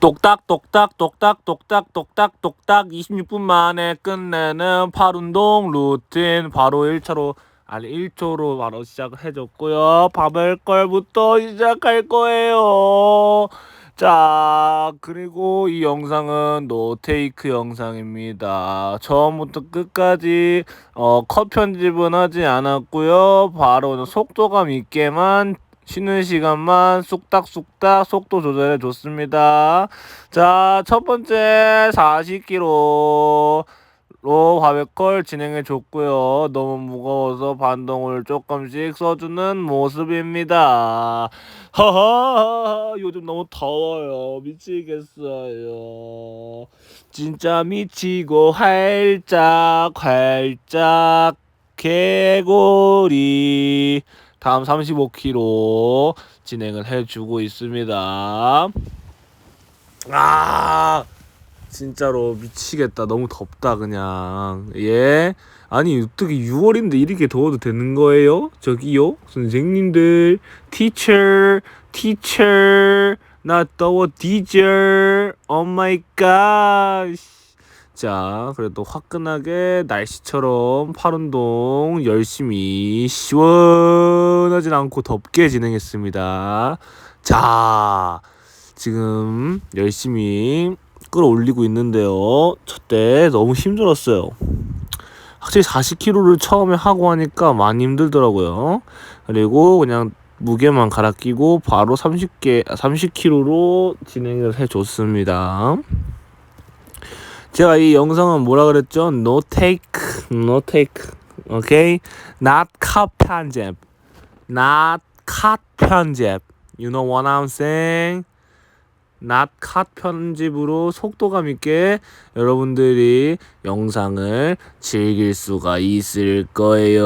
똑딱 똑딱 똑딱 똑딱 똑딱 똑딱. 26분 만에 끝내는 팔 운동 루틴. 바로 1차로 아니 1초로 바로 시작을 해줬고요. 밥을 걸부터 시작할 거예요. 자 그리고 이 영상은 노테이크 영상입니다. 처음부터 끝까지 어, 컷 편집은 하지 않았고요. 바로 속도감 있게만 쉬는 시간만 쑥닥쑥닥 속도 조절해 줬습니다. 자, 첫 번째 40kg 로 바베콜 진행해 줬고요. 너무 무거워서 반동을 조금씩 써주는 모습입니다. 하하 요즘 너무 더워요. 미치겠어요. 진짜 미치고 활짝 활짝 개구리 다음 35kg 진행을 해주고 있습니다. 아 진짜로 미치겠다. 너무 덥다 그냥. 예. 아니 어떻게 6월인데 이렇게 더워도 되는 거예요? 저기요 선생님들 teacher 나 더워 teacher 자, 그래도 화끈하게 날씨처럼 팔운동 열심히 시원하진 않고 덥게 진행했습니다. 자, 지금 열심히 끌어올리고 있는데요. 저때 너무 힘들었어요. 확실히 40kg를 처음에 하고 하니까 많이 힘들더라고요. 그리고 그냥 무게만 갈아 끼고 바로 30개, 30kg로 진행을 해줬습니다. 제가 이 영상은 뭐라 그랬죠? No take, no take. 오케이? Not cut 편집. Not cut 편집. You know what I'm saying? Not cut 편집으로 속도감 있게 여러분들이 영상을 즐길 수가 있을 거예요.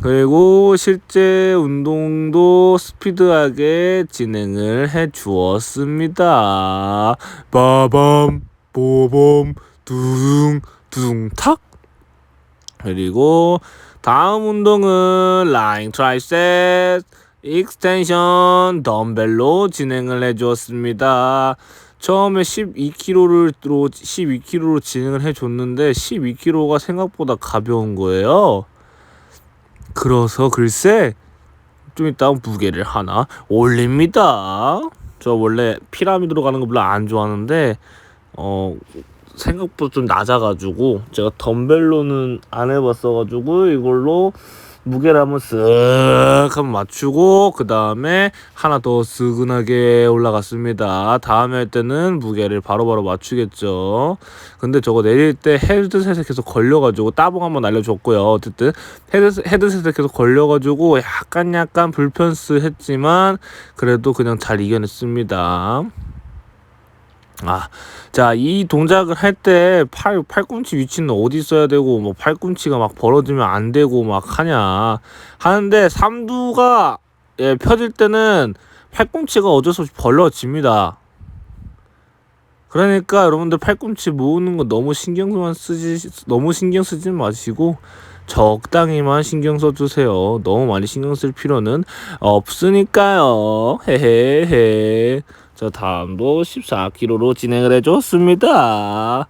그리고 실제 운동도 스피드하게 진행을 해 주었습니다. 빠밤, 뽀범, 두둥, 두둥 탁. 그리고 다음 운동은 라인 트라이셋 익스텐션 덤벨로 진행을 해 주었습니다. 처음에 12kg를 12kg로 진행을 해 줬는데 12kg가 생각보다 가벼운 거예요. 그래서 글쎄 좀 이따 무게를 하나 올립니다. 저 원래 피라미드로 가는 거 별로 안 좋아하는데 어 생각보다 좀 낮아가지고 제가 덤벨로는 안 해봤어가지고 이걸로 무게를 한번 쓱 한번 맞추고 그 다음에 하나 더 스근하게 올라갔습니다. 다음에 할 때는 무게를 바로바로 바로 맞추겠죠. 근데 저거 내릴 때 헤드셋에 계속 걸려가지고 따봉 한번 날려줬고요. 어쨌든 헤드, 헤드셋에 계속 걸려가지고 약간 약간 불편스 했지만 그래도 그냥 잘 이겨냈습니다. 아, 자, 이 동작을 할 때 팔, 팔꿈치 위치는 어디 있어야 되고, 뭐, 팔꿈치가 막 벌어지면 안 되고, 막 하냐. 하는데, 삼두가, 예, 펴질 때는 팔꿈치가 어쩔 수 없이 벌러집니다. 그러니까 여러분들 팔꿈치 모으는 거 너무 신경만 쓰지, 너무 신경 쓰지 마시고, 적당히만 신경 써주세요. 너무 많이 신경 쓸 필요는 없으니까요. 헤헤헤. 자, 다음도 14kg로 진행을 해줬습니다.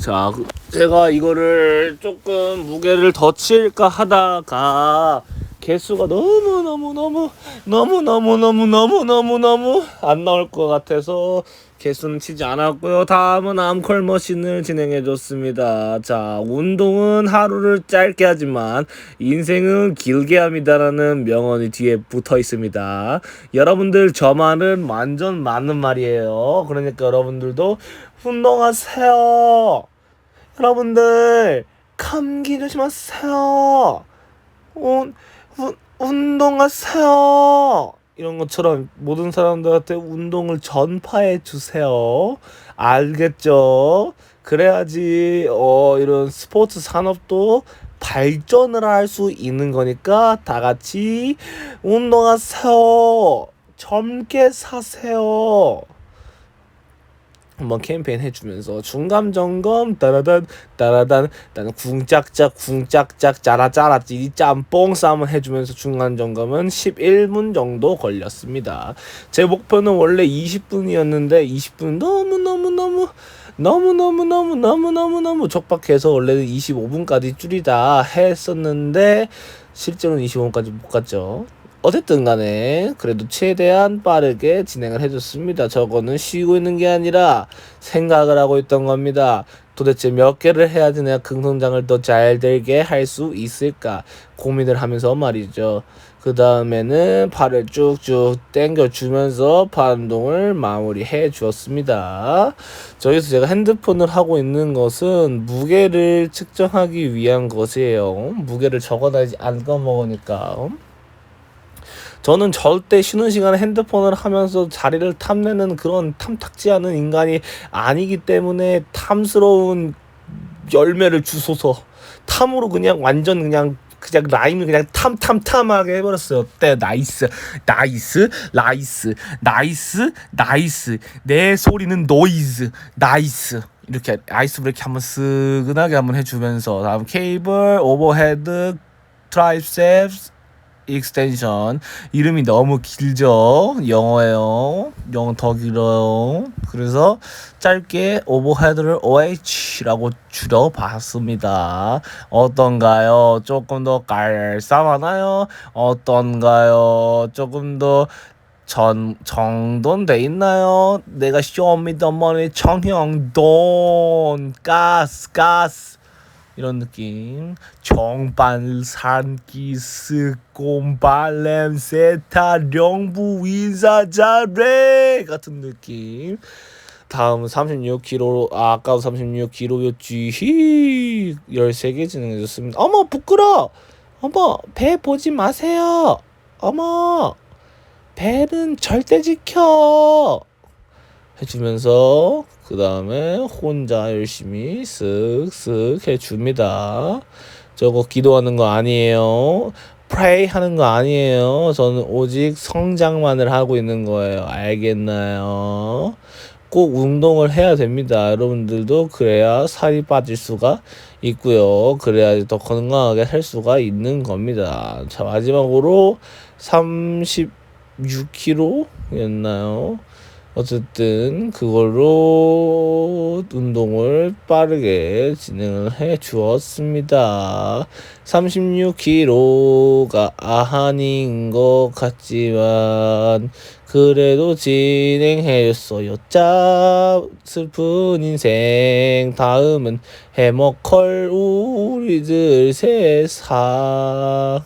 자, 그 제가 이거를 조금 무게를 더 칠까 하다가 개수가 너무 너무 너무 너무 너무 너무 너무 너무 너무 안 나올 것 같아서 개수는 치지 않았고요. 다음은 암컬 머신을 진행해 줬습니다. 자, 운동은 하루를 짧게 하지만 인생은 길게 합니다라는 명언이 뒤에 붙어 있습니다. 여러분들 저 말은 완전 맞는 말이에요. 그러니까 여러분들도 운동하세요. 여러분들 감기 조심하세요. 운, 운, 운동하세요. 이런 것처럼 모든 사람들한테 운동을 전파해 주세요. 알겠죠? 그래야지 어 이런 스포츠 산업도 발전을 할 수 있는 거니까 다 같이 운동하세요. 젊게 사세요. 한번 캠페인 해주면서 중간 점검 따라단 따라단 나는 궁짝짝 궁짝짝 짜라짜라 찌리 짬뽕 싸움을 해주면서 중간 점검은 11분 정도 걸렸습니다. 제 목표는 원래 20분이었는데 20분 너무 너무 너무 너무 너무 너무 너무 너무 너무 촉박해서 원래는 25분까지 줄이다 했었는데 실제로는 25분까지 못 갔죠. 어쨌든 간에 그래도 최대한 빠르게 진행을 해줬습니다. 저거는 쉬고 있는 게 아니라 생각을 하고 있던 겁니다. 도대체 몇 개를 해야지 내가 긍성장을 더 잘 되게 할 수 있을까 고민을 하면서 말이죠. 그 다음에는 팔을 쭉쭉 당겨주면서 반동을 마무리해 주었습니다. 저기서 제가 핸드폰을 하고 있는 것은 무게를 측정하기 위한 것이에요. 무게를 적어놔야지 안 까먹으니까. 저는 절대 쉬는 시간에 핸드폰을 하면서 자리를 탐내는 그런 탐탁지 않은 인간이 아니기 때문에 탐스러운 열매를 주소서 탐으로 그냥 완전 그냥 그냥 라임을 그냥 탐탐탐하게 해버렸어요. 어때? 나이스, 나이스, 나이스, 나이스, 나이스. 내 소리는 노이즈, 나이스. 이렇게 아이스 브레이크 한번 스근하게 한번 해주면서 다음 케이블, 오버헤드, 트라이셉스, 익스텐션. 이름이 너무 길죠? 영어예요. 영어 더 길어요. 그래서 짧게 오버헤드를 OH라고 줄여봤습니다. 어떤가요? 조금 더 깔쌈하나요? 어떤가요? 조금 더 전, 정돈돼 있나요? 내가 쇼미더머니 청형 돈 가스 가스 이런 느낌. 정반 산기 스꼼발렘 세타 령부 인사자레 같은 느낌. 다음 36kg 아, 아까도 36kg였지. 13개 진행해줬습니다. 어머 부끄러! 어머 배 보지 마세요. 어머 배는 절대 지켜 해주면서 그 다음에 혼자 열심히 쓱쓱 해줍니다. 저거 기도하는 거 아니에요. pray 하는 거 아니에요. 저는 오직 성장만을 하고 있는 거예요. 알겠나요? 꼭 운동을 해야 됩니다. 여러분들도 그래야 살이 빠질 수가 있고요. 그래야 더 건강하게 살 수가 있는 겁니다. 자, 마지막으로 36kg였나요? 어쨌든 그걸로 운동을 빠르게 진행을 해 주었습니다. 36kg가 아한인 것 같지만 그래도 진행해 줬어요. 짭 슬픈 인생 다음은 해먹컬 우리들 세상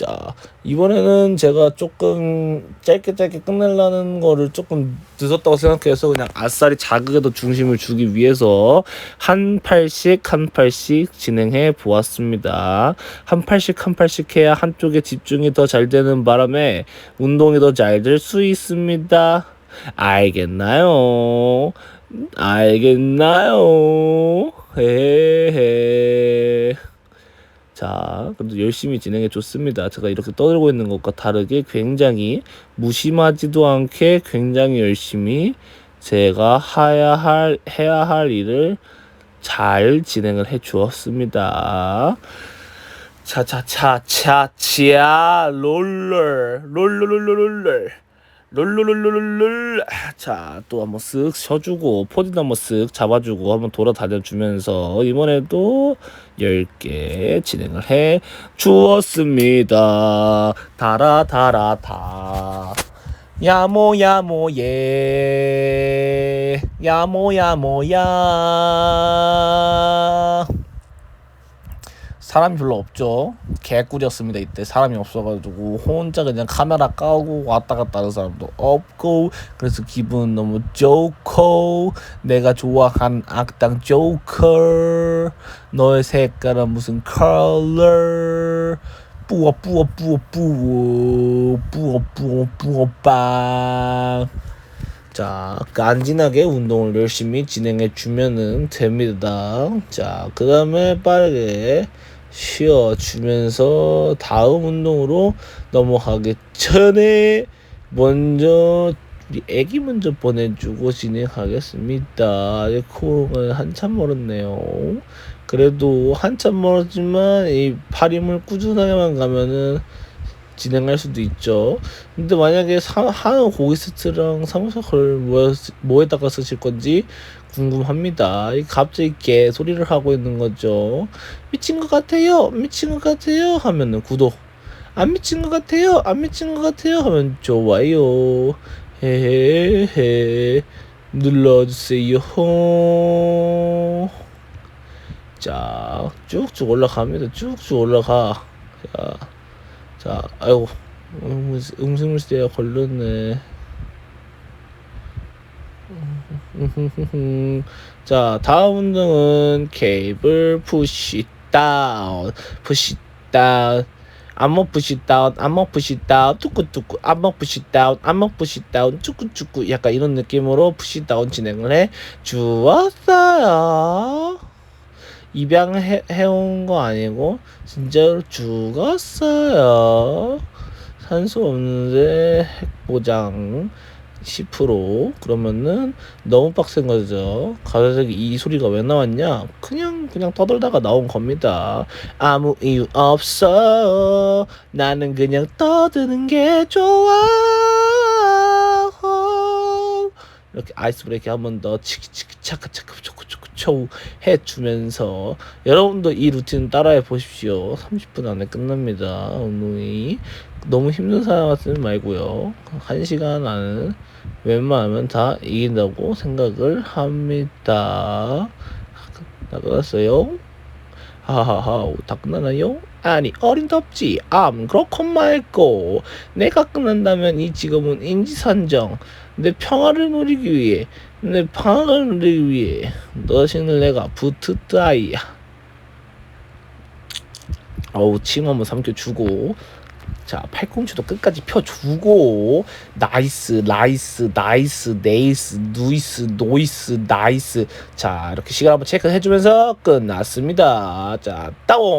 자 이번에는 제가 조금 짧게 짧게 끝내려는 거를 조금 늦었다고 생각해서 그냥 아싸리 자극에도 중심을 주기 위해서 한 팔씩 한 팔씩 진행해 보았습니다. 한 팔씩 한 팔씩 해야 한쪽에 집중이 더 잘 되는 바람에 운동이 더 잘 될 수 있습니다. 알겠나요? 알겠나요? 헤헤. 자, 그래도 열심히 진행해 줬습니다. 제가 이렇게 떠들고 있는 것과 다르게 굉장히 무심하지도 않게 굉장히 열심히 제가 해야 할, 해야 할 일을 잘 진행을 해 주었습니다. 차차차차치아 롤러 롤러 롤러 롤러 룰루룰루룰룰. 자 또 한번 쓱 쉬어주고 포디도 한번 쓱 잡아주고 한번 돌아다녀주면서 이번에도 10개 진행을 해 주었습니다. 달아 달아 다. 야모 야모 예. 야모 야모 야 사람이 별로 없죠. 개꿀이었습니다. 이때 사람이 없어가지고 혼자 그냥 카메라 까고 왔다 갔다 하는 사람도 없고 그래서 기분 너무 좋고 내가 좋아하는 악당 조커 너의 색깔은 무슨 컬러 뿌어 뿌어 뿌어 뿌어 뿌어 뿌어 뿌어 빵 자, 간지나게 운동을 열심히 진행해 주면은 됩니다. 자, 그 다음에 빠르게 쉬어주면서 다음 운동으로 넘어가기 전에 먼저 우리 애기 먼저 보내주고 진행하겠습니다. 이 코롱은 한참 멀었네요. 그래도 한참 멀었지만 이 파림을 꾸준하게만 가면은 진행할 수도 있죠. 근데 만약에 사, 한우 고기 세트랑 사무소를 뭐, 뭐에다가 쓰실 건지 궁금합니다. 이 갑자기 개 소리를 하고 있는 거죠. 미친 것 같아요. 미친 것 같아요. 하면은 구독. 안 미친 것 같아요. 안 미친 것 같아요. 하면 좋아요. 헤헤헤 눌러주세요. 자 쭉쭉 올라갑니다. 쭉쭉 올라가. 자, 자 아이고 음, 음식물세가 걸렸네. 자 다음 운동은 케이블 푸시 다운 푸시 다운 암목 푸시 다운 암목 푸시 다운 뚜꾸뚜꾸 암목 푸시 다운 암목 푸시 다운 쭈꾸쭈꾸 약간 이런 느낌으로 푸시 다운 진행을 해 주었어요 입양해 해온 거 아니고 진짜로 죽었어요 산소 없는데 핵보장 10% 그러면은 너무 빡센 거죠. 가사적이 이 소리가 왜 나왔냐? 그냥 그냥 떠들다가 나온 겁니다. 아무 이유 없어. 나는 그냥 떠드는 게 좋아. 이렇게 아이스 브레이크 한 번 더 치키치키 차카차카 초코초코 초 해주면서 여러분도 이 루틴 따라해 보십시오. 30분 안에 끝납니다. 운동이 너무 힘든 사람 같으면 말고요. 1시간 안에 웬만하면 다 이긴다고 생각을 합니다. 다 끝났어요? 하하하, 다 끝나나요? 아니, 어림덥지. 암, 그렇건 말고. 내가 끝난다면 이 직업은 인지선정. 내 평화를 누리기 위해, 내 방학을 누리기 위해, 너신을 내가 붙었다이야. 어우, 침 한번 삼켜주고. 자, 팔꿈치도 끝까지 펴주고, 나이스, 라이스, 나이스, 네이스, 누이스, 노이스, 나이스. 자, 이렇게 시간 한번 체크해주면서 끝났습니다. 자, 따옹!